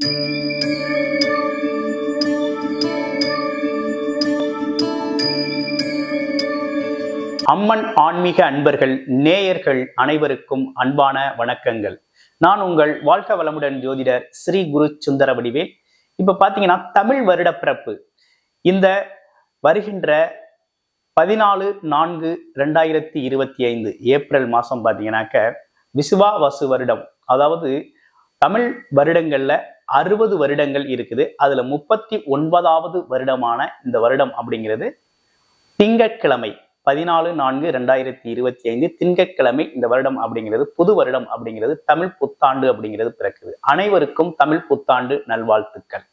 அம்மன் ஆன்மீக அன்பர்கள் நேயர்கள் அனைவருக்கும் அன்பான வணக்கங்கள். நான் உங்கள் வாழ்க வளமுடன் ஜோதிடர் ஸ்ரீ குரு சுந்தர வடிவேல். இப்ப பாத்தீங்கன்னா தமிழ் வருட பிறப்பு. இந்த வருகின்ற பதினாலு நான்கு ரெண்டாயிரத்தி இருபத்தி ஐந்து ஏப்ரல் மாசம் பாத்தீங்கன்னாக்க விசுவா வசு வருடம். அதாவது தமிழ் வருடங்கள்ல அறுபது வருடங்கள் இருக்குது. அதுல முப்பத்தி ஒன்பதாவது வருடமான இந்த வருடம் அப்படிங்கிறது திங்கட்கிழமை பதினாலு நான்கு ரெண்டாயிரத்தி இருபத்தி ஐந்து திங்கட்கிழமை இந்த வருடம் அப்படிங்கிறது புது வருடம் அப்படிங்கிறது தமிழ் புத்தாண்டு அப்படிங்கிறது பிறக்குது. அனைவருக்கும் தமிழ் புத்தாண்டு நல்வாழ்த்துக்கள்.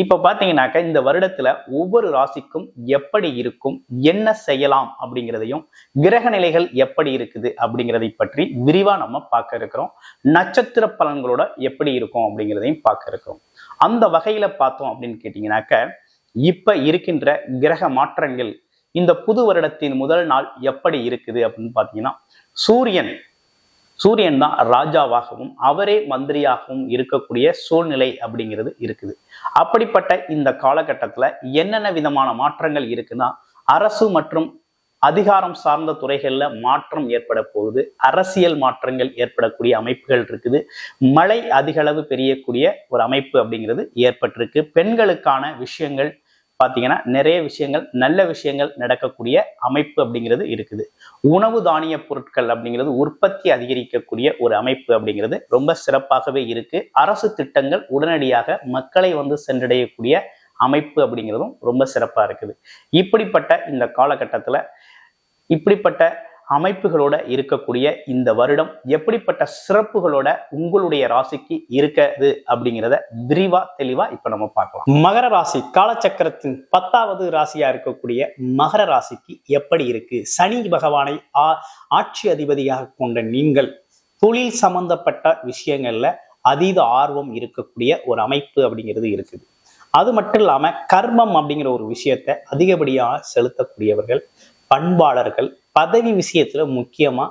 இப்ப பாத்தீங்கன்னாக்க இந்த வருடத்துல ஒவ்வொரு ராசிக்கும் எப்படி இருக்கும் என்ன செய்யலாம் அப்படிங்கிறதையும் கிரக நிலைகள் எப்படி இருக்குது அப்படிங்கிறதை பற்றி விரிவா நம்ம பார்க்க இருக்கிறோம். நட்சத்திர பலன்களோட எப்படி இருக்கும் அப்படிங்கிறதையும் பார்க்க இருக்கிறோம். அந்த வகையில பார்த்தோம் அப்படின்னு கேட்டீங்கன்னாக்க இப்ப இருக்கின்ற கிரக மாற்றங்கள் இந்த புது வருடத்தின் முதல் நாள் எப்படி இருக்குது அப்படின்னு பார்த்தீங்கன்னா சூரியன் சூரியன் தான் ராஜாவாகவும் அவரே மந்திரியாகவும் இருக்கக்கூடிய சூழ்நிலை அப்படிங்கிறது இருக்குது. அப்படிப்பட்ட இந்த காலகட்டத்தில் என்னென்ன விதமான மாற்றங்கள் இருக்குன்னா அரசு மற்றும் அதிகாரம் சார்ந்த துறைகளில் மாற்றம் ஏற்பட போகுது. அரசியல் மாற்றங்கள் ஏற்படக்கூடிய அமைப்புகள் இருக்குது. மழை அதிகளவு பெரியக்கூடிய ஒரு அமைப்பு அப்படிங்கிறது ஏற்பட்டிருக்கு. பெண்களுக்கான விஷயங்கள் பார்த்தீங்கன்னா நிறைய விஷயங்கள் நல்ல விஷயங்கள் நடக்கக்கூடிய அமைப்பு அப்படிங்கிறது இருக்குது. உணவு தானிய பொருட்கள் அப்படிங்கிறது உற்பத்தி அதிகரிக்கக்கூடிய ஒரு அமைப்பு அப்படிங்கிறது ரொம்ப சிறப்பாகவே இருக்கு. அரசு திட்டங்கள் உடனடியாக மக்களை வந்து சென்றடையக்கூடிய அமைப்பு அப்படிங்கிறதும் ரொம்ப சிறப்பாக இருக்குது. இப்படிப்பட்ட இந்த காலகட்டத்தில் இப்படிப்பட்ட அமைப்புகளோட இருக்கக்கூடிய இந்த வருடம் எப்படிப்பட்ட சிறப்புகளோட உங்களுடைய ராசிக்கு இருக்குது அப்படிங்கிறத விரிவா தெளிவா இப்ப நம்ம பார்க்கலாம். மகர ராசி காலச்சக்கரத்தின் பத்தாவது ராசியா இருக்கக்கூடிய மகர ராசிக்கு எப்படி இருக்கு? சனி பகவானை ஆ ஆட்சி அதிபதியாக கொண்ட நீங்கள் தொழில் சம்பந்தப்பட்ட விஷயங்கள்ல அதீத ஆர்வம் இருக்கக்கூடிய ஒரு அமைப்பு அப்படிங்கிறது இருக்குது. அது மட்டும் இல்லாம கர்மம் அப்படிங்கிற ஒரு விஷயத்தை அதிகப்படியாக செலுத்தக்கூடியவர்கள் பண்பாளர்கள் பதவி விஷயத்துல முக்கியமா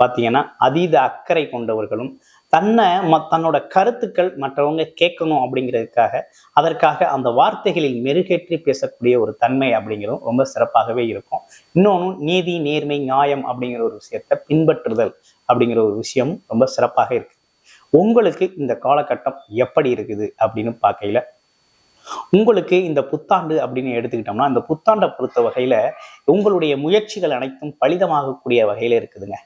பார்த்தீங்கன்னா அதீத அக்கறை கொண்டவர்களும் தன்னை ம தன்னோட கருத்துக்கள் மற்றவங்க கேட்கணும் அப்படிங்கிறதுக்காக அதற்காக அந்த வார்த்தைகளில் மெருகேற்றி பேசக்கூடிய ஒரு தன்மை அப்படிங்கிறதும் ரொம்ப சிறப்பாகவே இருக்கும். இன்னொன்று நீதி நேர்மை நியாயம் அப்படிங்கிற ஒரு விஷயத்தை பின்பற்றுதல் அப்படிங்கிற ஒரு விஷயமும் ரொம்ப சிறப்பாக இருக்கு. உங்களுக்கு இந்த காலகட்டம் எப்படி இருக்குது அப்படின்னு பார்க்கையில உங்களுக்கு இந்த புத்தாண்டு அப்படின்னு எடுத்துக்கிட்டோம்னா இந்த புத்தாண்டை பொறுத்த வகையில உங்களுடைய முயற்சிகள் அனைத்தும் பலிதமாகக்கூடிய வகையில இருக்குதுங்க.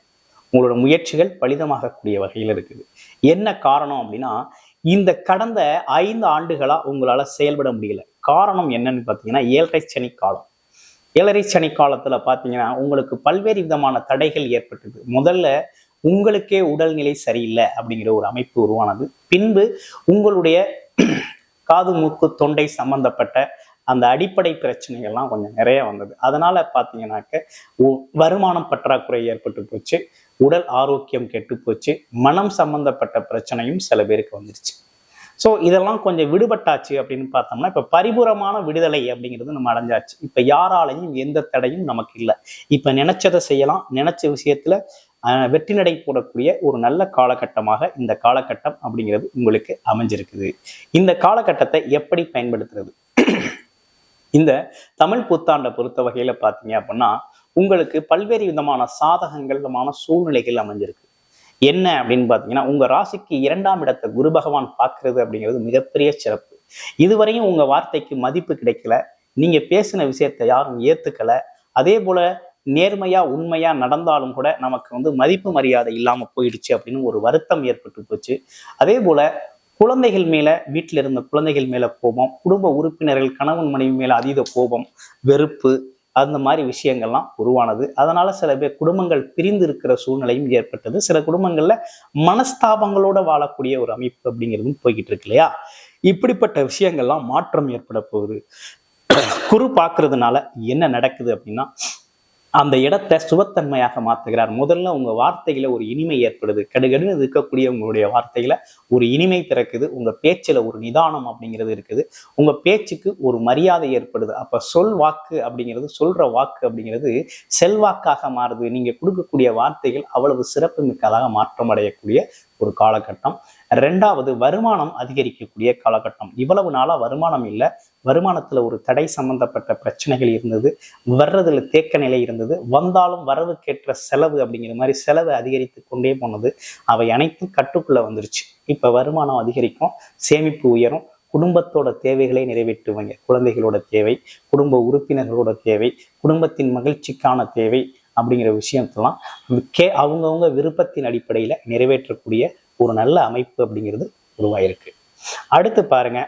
உங்களோட முயற்சிகள் பலிதமாகக்கூடிய வகையில இருக்குது. என்ன காரணம் அப்படின்னா இந்த கடந்த ஐந்து ஆண்டுகளா உங்களால செயல்பட முடியல. காரணம் என்னன்னு பார்த்தீங்கன்னா ஏழரை சனி காலம். ஏழரை சனி காலத்துல பார்த்தீங்கன்னா உங்களுக்கு பல்வேறு விதமான தடைகள் ஏற்பட்டது. முதல்ல உங்களுக்கே உடல்நிலை சரியில்லை அப்படிங்கிற ஒரு அமைப்பு உருவானது. பின்பு உங்களுடைய காது மூக்கு தொண்டை சம்பந்தப்பட்ட அந்த அடிப்படை பிரச்சனைகள்லாம் கொஞ்சம் நிறைய வந்தது. அதனால பார்த்தீங்கன்னாக்க வருமானம் பற்றாக்குறை ஏற்பட்டு போச்சு உடல் ஆரோக்கியம் கெட்டு போச்சு மனம் சம்பந்தப்பட்ட பிரச்சனையும் சில பேருக்கு வந்துருச்சு. ஸோ இதெல்லாம் கொஞ்சம் விடுபட்டாச்சு அப்படின்னு பார்த்தோம்னா இப்போ பரிபூரமான விடுதலை அப்படிங்கிறது நம்ம அடைஞ்சாச்சு. இப்போ யாராலையும் எந்த தடையும் நமக்கு இல்லை. இப்போ நினைச்சதை செய்யலாம் நினைச்ச விஷயத்துல வெற்றி நடை போடக்கூடிய ஒரு நல்ல காலகட்டமாக இந்த காலகட்டம் அப்படிங்கிறது உங்களுக்கு அமைஞ்சிருக்குது. இந்த காலகட்டத்தை எப்படி பயன்படுத்துறது? இந்த தமிழ் புத்தாண்டை பொறுத்த வகையில பார்த்தீங்க அப்படின்னா உங்களுக்கு பல்வேறு விதமான சாதகங்கள் விதமான சூழ்நிலைகள் அமைஞ்சிருக்கு. என்ன அப்படின்னு பார்த்தீங்கன்னா உங்க ராசிக்கு இரண்டாம் இடத்தை குரு பகவான் பார்க்கறது அப்படிங்கிறது மிகப்பெரிய சிறப்பு. இதுவரையும் உங்க வார்த்தைக்கு மதிப்பு கிடைக்கல. நீங்க பேசின விஷயத்தை யாரும் ஏத்துக்கல. அதே போல நேர்மையா உண்மையா நடந்தாலும் கூட நமக்கு வந்து மதிப்பு மரியாதை இல்லாம போயிடுச்சு அப்படின்னு ஒரு வருத்தம் ஏற்பட்டு போச்சு. அதே போல குழந்தைகள் மேல வீட்டில் இருந்த குழந்தைகள் மேல கோபம் குடும்ப உறுப்பினர்கள் கணவன் மனைவி மேல அதீத கோபம் வெறுப்பு அந்த மாதிரி விஷயங்கள்லாம் உருவானது. அதனால சில பேர் குடும்பங்கள் பிரிந்து இருக்கிற சூழ்நிலையும் ஏற்பட்டது. சில குடும்பங்கள்ல மனஸ்தாபங்களோட வாழக்கூடிய ஒரு அமைப்பு அப்படிங்கிறதும் போய்கிட்டு இருக்கு இல்லையா? இப்படிப்பட்ட விஷயங்கள்லாம் மாற்றம் ஏற்பட போகுது. குரு பார்க்கறதுனால என்ன நடக்குது அப்படின்னா அந்த இடத்தை சுபத்தன்மையாக மாற்றுகிறார் முதல்ல உங்க வார்த்தையில ஒரு இனிமை ஏற்படுது. கடுகடுன்னு இருக்கக்கூடிய உங்களுடைய வார்த்தையில ஒரு இனிமை பிறக்குது. உங்க பேச்சில் ஒரு நிதானம் அப்படிங்கிறது இருக்குது. உங்க பேச்சுக்கு ஒரு மரியாதை ஏற்படுது. அப்ப சொல் வாக்கு அப்படிங்கிறது சொல்ற வாக்கு அப்படிங்கிறது செல்வாக்காக மாறுது. நீங்க கொடுக்கக்கூடிய வார்த்தைகள் அவ்வளவு சிறப்பு மிக்கதாக மாற்றம் அடையக்கூடிய ஒரு காலகட்டம். ரெண்டாவது வருமானம் அதிகரிக்கக்கூடிய காலகட்டம். இவ்வளவு நாளா வருமானம் இல்லை. வருமானத்துல ஒரு தடை சம்பந்தப்பட்ட பிரச்சனைகள் இருந்தது. வர்றதுல தேக்க நிலை இருந்தது. வந்தாலும் வரவுக்கேற்ற செலவு அப்படிங்கிற மாதிரி செலவு அதிகரித்து கொண்டே போனது. அவை அனைத்தும் கட்டுக்குள்ள வந்துருச்சு. இப்ப வருமானம் அதிகரிக்கும். சேமிப்பு உயரும். குடும்பத்தோட தேவைகளை நிறைவேற்றுவாங்க. குழந்தைகளோட தேவை குடும்ப உறுப்பினர்களோட தேவை குடும்பத்தின் மகிழ்ச்சிக்கான தேவை அப்படிங்கிற விஷயத்தெல்லாம் கே அவங்கவுங்க விருப்பத்தின் அடிப்படையில நிறைவேற்றக்கூடிய ஒரு நல்ல அமைப்பு அப்படிங்கிறது உருவாயிருக்கு. அடுத்து பாருங்க.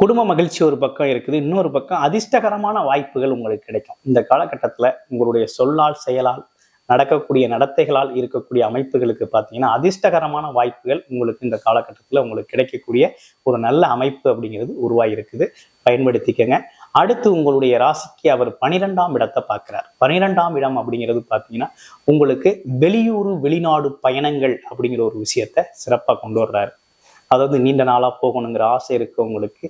குடும்ப மகிழ்ச்சி ஒரு பக்கம் இருக்குது. இன்னொரு பக்கம் அதிர்ஷ்டகரமான வாய்ப்புகள் உங்களுக்கு கிடைக்கும். இந்த காலகட்டத்தில் உங்களுடைய சொல்லால் செயலால் நடக்கக்கூடிய நடத்தைகளால் இருக்கக்கூடிய அமைப்புகளுக்கு பார்த்தீங்கன்னா அதிர்ஷ்டகரமான வாய்ப்புகள் உங்களுக்கு இந்த காலகட்டத்தில் உங்களுக்கு கிடைக்கக்கூடிய ஒரு நல்ல அமைப்பு அப்படிங்கிறது உருவாகிருக்குது பயன்படுத்திக்கங்க. அடுத்து உங்களுடைய ராசிக்கு அவர் பனிரெண்டாம் இடத்தை பார்க்கிறார். பனிரெண்டாம் இடம் அப்படிங்கிறது பார்த்தீங்கன்னா உங்களுக்கு வெளியூர் வெளிநாடு பயணங்கள் அப்படிங்கிற ஒரு விஷயத்த சிறப்பாக கொண்டு வர்றாரு. அதாவது நீண்ட நாளாக போகணுங்கிற ஆசை இருக்கவங்களுக்கு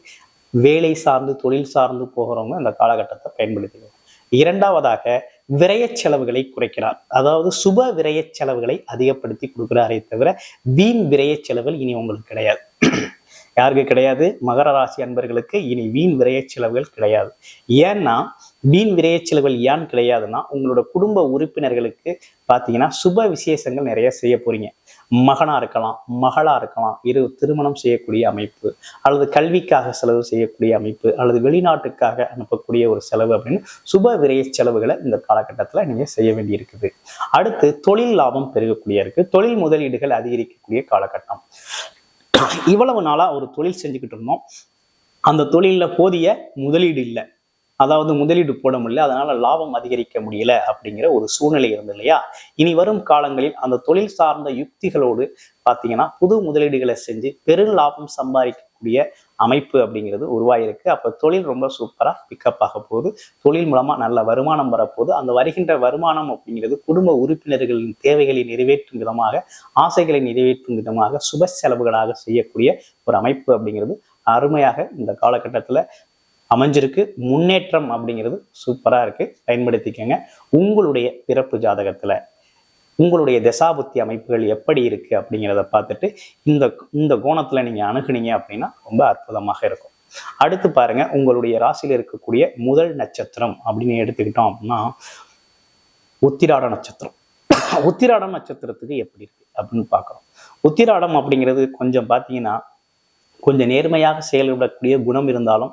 வேலை சார்ந்து தொழில் சார்ந்து போகிறவங்க அந்த காலகட்டத்தை பயன்படுத்திக்கணும் இரண்டாவதாக விரய செலவுகளை குறைக்கிறார். அதாவது சுப விரய செலவுகளை அதிகப்படுத்தி கொடுக்கிறாரே தவிர வீண் விரய செலவுகள் இனி உங்களுக்கு கிடையாது. யாருக்கு கிடையாது? மகர ராசி அன்பர்களுக்கு இனி வீண் விரைய செலவுகள் கிடையாது. ஏன்னா வீண் விரைய செலவுகள் ஏன் கிடையாதுன்னா உங்களோட குடும்ப உறுப்பினர்களுக்கு பார்த்தீங்கன்னா சுப விசேஷங்கள் நிறைய செய்ய போறீங்க. மகனா இருக்கலாம் மகளா இருக்கலாம் இரு திருமணம் செய்யக்கூடிய அமைப்பு அல்லது கல்விக்காக செலவு செய்யக்கூடிய அமைப்பு அல்லது வெளிநாட்டுக்காக அனுப்பக்கூடிய ஒரு செலவு அப்படின்னு சுப விரைய செலவுகளை இந்த காலகட்டத்தில் நீங்க செய்ய வேண்டியிருக்குது. அடுத்து தொழில் லாபம் பெருகக்கூடிய இருக்கு தொழில் முதலீடுகள் அதிகரிக்கக்கூடிய காலகட்டம். இவ்வளவு நாளாக ஒரு தொழில் செஞ்சுக்கிட்டு இருந்தோம். அந்த தொழிலில் போதிய முதலீடு இல்லை. அதாவது முதலீடு போட முடியல. அதனால லாபம் அதிகரிக்க முடியல அப்படிங்கிற ஒரு சூழ்நிலை இருந்தது இல்லையா? இனி வரும் காலங்களில் அந்த தொழில் சார்ந்த யுக்திகளோடு பார்த்தீங்கன்னா புது முதலீடுகளை செஞ்சு பெரு லாபம் சம்பாதிக்கக்கூடிய அமைப்பு அப்படிங்கிறது உருவாயிருக்கு. அப்போ தொழில் ரொம்ப சூப்பராக பிக்கப் ஆக போகுது. தொழில் மூலமாக நல்ல வருமானம் வரப்போகுது. அந்த வருகின்ற வருமானம் அப்படிங்கிறது குடும்ப உறுப்பினர்களின் தேவைகளை நிறைவேற்றும் விதமாக ஆசைகளை நிறைவேற்றும் விதமாக சுப செலவுகளாக செய்யக்கூடிய ஒரு அமைப்பு அப்படிங்கிறது அருமையாக இந்த காலகட்டத்தில் அமைஞ்சிருக்கு. முன்னேற்றம் அப்படிங்கிறது சூப்பராக இருக்குது பயன்படுத்திக்கங்க. உங்களுடைய பிறப்பு ஜாதகத்தில் உங்களுடைய தசாபுத்தி அமைப்புகள் எப்படி இருக்கு அப்படிங்கிறத பார்த்துட்டு இந்த இந்த கோணத்துல நீங்க அணுகுனீங்க அப்படின்னா ரொம்ப அற்புதமாக இருக்கும். அடுத்து பாருங்க உங்களுடைய ராசியில் இருக்கக்கூடிய முதல் நட்சத்திரம் அப்படின்னு எடுத்துக்கிட்டோம் அப்படின்னா உத்திராட நட்சத்திரம். உத்திராடம் நட்சத்திரத்துக்கு எப்படி இருக்கு அப்படின்னு பார்க்குறோம். உத்திராடம் அப்படிங்கிறது கொஞ்சம் பார்த்தீங்கன்னா கொஞ்சம் நேர்மையாக செயல்படக்கூடிய குணம் இருந்தாலும்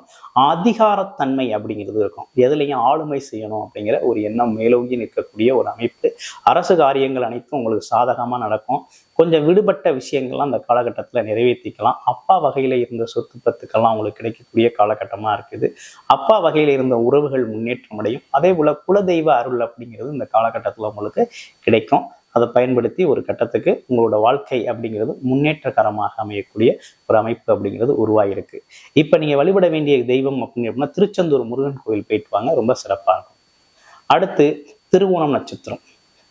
அதிகாரத்தன்மை அப்படிங்கிறது இருக்கும். எதுலையும் ஆளுமை செய்யணும் அப்படிங்கிற ஒரு எண்ணம் மேலோங்கி நிற்கக்கூடிய ஒரு அமைப்பு. அரசு காரியங்கள் அனைத்தும் உங்களுக்கு சாதகமாக நடக்கும். கொஞ்சம் விடுபட்ட விஷயங்கள்லாம் அந்த காலகட்டத்தில் நிறைவேற்றிக்கலாம். அப்பா வகையில் இருந்த சொத்து பத்துக்கெல்லாம் உங்களுக்கு கிடைக்கக்கூடிய காலகட்டமாக இருக்குது. அப்பா வகையில் இருந்த உறவுகள் முன்னேற்றம் அடையும். அதே போல் குலதெய்வ அருள் அப்படிங்கிறது இந்த காலகட்டத்தில் உங்களுக்கு கிடைக்கும். அதை பயன்படுத்தி ஒரு கட்டத்துக்கு உங்களோட வாழ்க்கை அப்படிங்கிறது முன்னேற்றகரமாக அமையக்கூடிய ஒரு அமைப்பு அப்படிங்கிறது உருவாகிருக்கு இப்போ நீங்கள் வழிபட வேண்டிய தெய்வம் அப்படின்னு அப்படின்னா திருச்செந்தூர் முருகன் கோயில் போயிட்டு வாங்க ரொம்ப சிறப்பாக இருக்கும். அடுத்து திருவோணம் நட்சத்திரம்.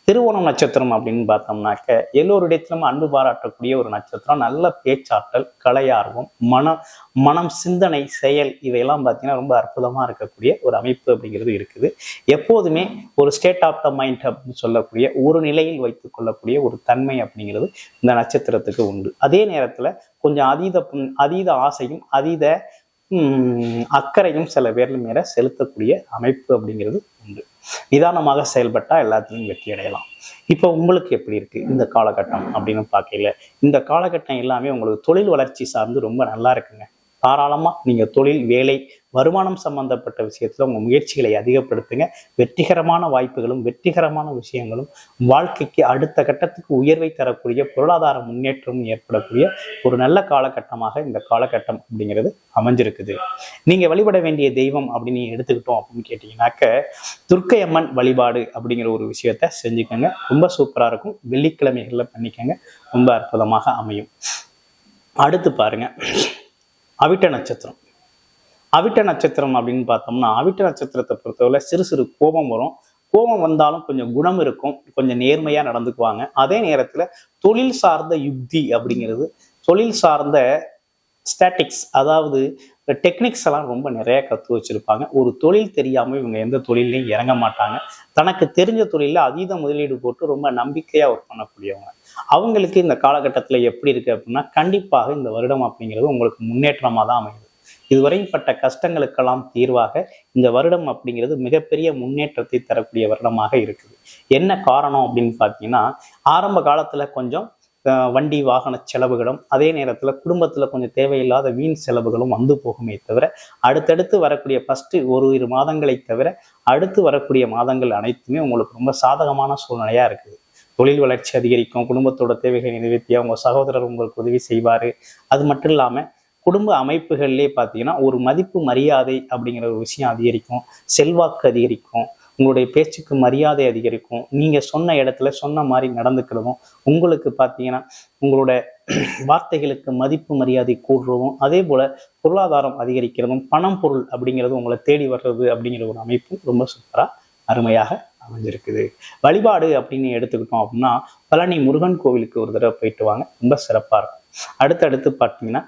திருவோணம் நட்சத்திரம் அப்படின்னு பார்த்தோம்னாக்க எல்லோரிடத்திலும் அன்பு பாராட்டக்கூடிய ஒரு நட்சத்திரம். நல்ல பேச்சாற்றல் கலையார்வம் மனம் மனம் சிந்தனை செயல் இவையெல்லாம் பார்த்தீங்கன்னா ரொம்ப அற்புதமாக இருக்கக்கூடிய ஒரு அமைப்பு அப்படிங்கிறது இருக்குது. எப்போதுமே ஒரு ஸ்டேட் ஆஃப் த மைண்ட் அப்படின்னு சொல்லக்கூடிய ஒரு நிலையில் வைத்து கொள்ளக்கூடிய ஒரு தன்மை அப்படிங்கிறது இந்த நட்சத்திரத்துக்கு உண்டு. அதே நேரத்தில் கொஞ்சம் அதீத அதீத ஆசையும் அதீத அக்கறையும் சில பேர்ல மேல செலுத்தக்கூடிய அமைப்பு அப்படிங்கிறது உண்டு. நிதானமாக செயல்பட்டா எல்லாத்துலையும் வெற்றி அடையலாம். இப்போ உங்களுக்கு எப்படி இருக்கு இந்த காலகட்டம் அப்படின்னு பார்க்கல இந்த காலகட்டம் எல்லாமே உங்களுக்கு தொழில் வளர்ச்சி சார்ந்து ரொம்ப நல்லா இருக்குங்க. தாராளமா நீங்க தொழில் வேலை வருமானம் சம்பந்தப்பட்ட விஷயத்துல உங்க முயற்சிகளை அதிகப்படுத்துங்க. வெற்றிகரமான வாய்ப்புகளும் வெற்றிகரமான விஷயங்களும் வாழ்க்கைக்கு அடுத்த கட்டத்துக்கு உயர்வை தரக்கூடிய பொருளாதார முன்னேற்றமும் ஏற்படக்கூடிய ஒரு நல்ல காலகட்டமாக இந்த காலகட்டம் அப்படிங்கிறது அமைஞ்சிருக்குது. நீங்க வழிபட வேண்டிய தெய்வம் அப்படின்னு எடுத்துக்கிட்டோம் அப்படின்னு கேட்டீங்கன்னாக்க துர்க்கை அம்மன் வழிபாடு அப்படிங்கிற ஒரு விஷயத்த செஞ்சுக்கோங்க. ரொம்ப சூப்பரா இருக்கும். வெள்ளிக்கிழமைகள்ல பண்ணிக்கோங்க. ரொம்ப அற்புதமாக அமையும். அடுத்து பாருங்க. அவிட்ட நட்சத்திரம். அவிட்ட நட்சத்திரம் அப்படின்னு பார்த்தோம்னா அவிட்ட நட்சத்திரத்தை பொறுத்தவரை சிறு சிறு கோபம் வரும். கோபம் வந்தாலும் கொஞ்சம் குணம் இருக்கும். கொஞ்சம் நேர்மையா நடந்துக்குவாங்க. அதே நேரத்துல தொழில் சார்ந்த யுக்தி அப்படிங்கிறது தொழில் சார்ந்த ஸ்டாட்டிக்ஸ் அதாவது டெக்னிக்ஸ் எல்லாம் ரொம்ப நிறைய கற்று வச்சிருப்பாங்க. ஒரு தொழில் தெரியாமல் இவங்க எந்த தொழிலையும் இறங்க மாட்டாங்க. தனக்கு தெரிஞ்ச தொழிலில் அதீத முதலீடு போட்டு ரொம்ப நம்பிக்கையாக ஒர்க் பண்ணக்கூடியவங்க. அவங்களுக்கு இந்த காலகட்டத்தில் எப்படி இருக்கு அப்படின்னா கண்டிப்பாக இந்த வருடம் அப்படிங்கிறது உங்களுக்கு முன்னேற்றமாக தான் அமையுது இதுவரையும் பட்ட கஷ்டங்களுக்கெல்லாம் தீர்வாக இந்த வருடம் அப்படிங்கிறது மிகப்பெரிய முன்னேற்றத்தை தரக்கூடிய வருடமாக இருக்குது. என்ன காரணம் அப்படின்னு பார்த்தீங்கன்னா ஆரம்ப காலத்தில் கொஞ்சம் வண்டி வாகன செலவுகளும் அதே நேரத்தில் குடும்பத்தில் கொஞ்சம் தேவையில்லாத வீண் செலவுகளும் வந்து போகுமே தவிர அடுத்தடுத்து வரக்கூடிய ஃபஸ்ட்டு ஒரு இரு மாதங்களை தவிர அடுத்து வரக்கூடிய மாதங்கள் அனைத்துமே உங்களுக்கு ரொம்ப சாதகமான சூழ்நிலையாக இருக்குது. தொழில் வளர்ச்சி அதிகரிக்கும் குடும்பத்தோட தேவைகளை நிறைவேற்றி உங்கள் சகோதரர் உங்களுக்கு உதவி செய்வார். அது மட்டும் இல்லாமல் குடும்ப அமைப்புகள்லேயே பார்த்தீங்கன்னா ஒரு மதிப்பு மரியாதை அப்படிங்கிற ஒரு விஷயம் அதிகரிக்கும். செல்வாக்கு அதிகரிக்கும். உங்களுடைய பேச்சுக்கு மரியாதை அதிகரிக்கும். நீங்கள் சொன்ன இடத்துல சொன்ன மாதிரி நடந்துக்கிறதும் உங்களுக்கு பார்த்தீங்கன்னா உங்களோட வார்த்தைகளுக்கு மதிப்பு மரியாதை கூடுறதும் அதே போல் பொருளாதாரம் அதிகரிக்கிறதும் பணம் பொருள் அப்படிங்கிறது உங்களை தேடி வர்றது அப்படிங்கிற ஒரு அமைப்பும் ரொம்ப சூப்பராக அருமையாக அமைஞ்சிருக்குது. வழிபாடு அப்படின்னு எடுத்துக்கிட்டோம் அப்படின்னா பழனி முருகன் கோவிலுக்கு ஒரு தடவை போயிட்டு வாங்க. ரொம்ப சிறப்பாக இருக்கும். அடுத்தடுத்து பார்த்தீங்கன்னா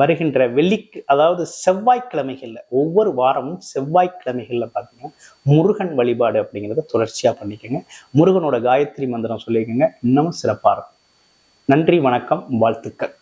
வருகின்ற வெள்ளிக்கு அதாவது செவ்வாய்க்கிழமைகளில் ஒவ்வொரு வாரமும் செவ்வாய்க்கிழமைகளில் பார்த்தீங்கன்னா முருகன் வழிபாடு அப்படிங்கிறத தொடர்ச்சியாக பண்ணிக்கோங்க. முருகனோட காயத்ரி மந்திரம் சொல்லிக்கோங்க இன்னமும் சிறப்பாக இருக்கும். நன்றி வணக்கம் வாழ்த்துக்கள்.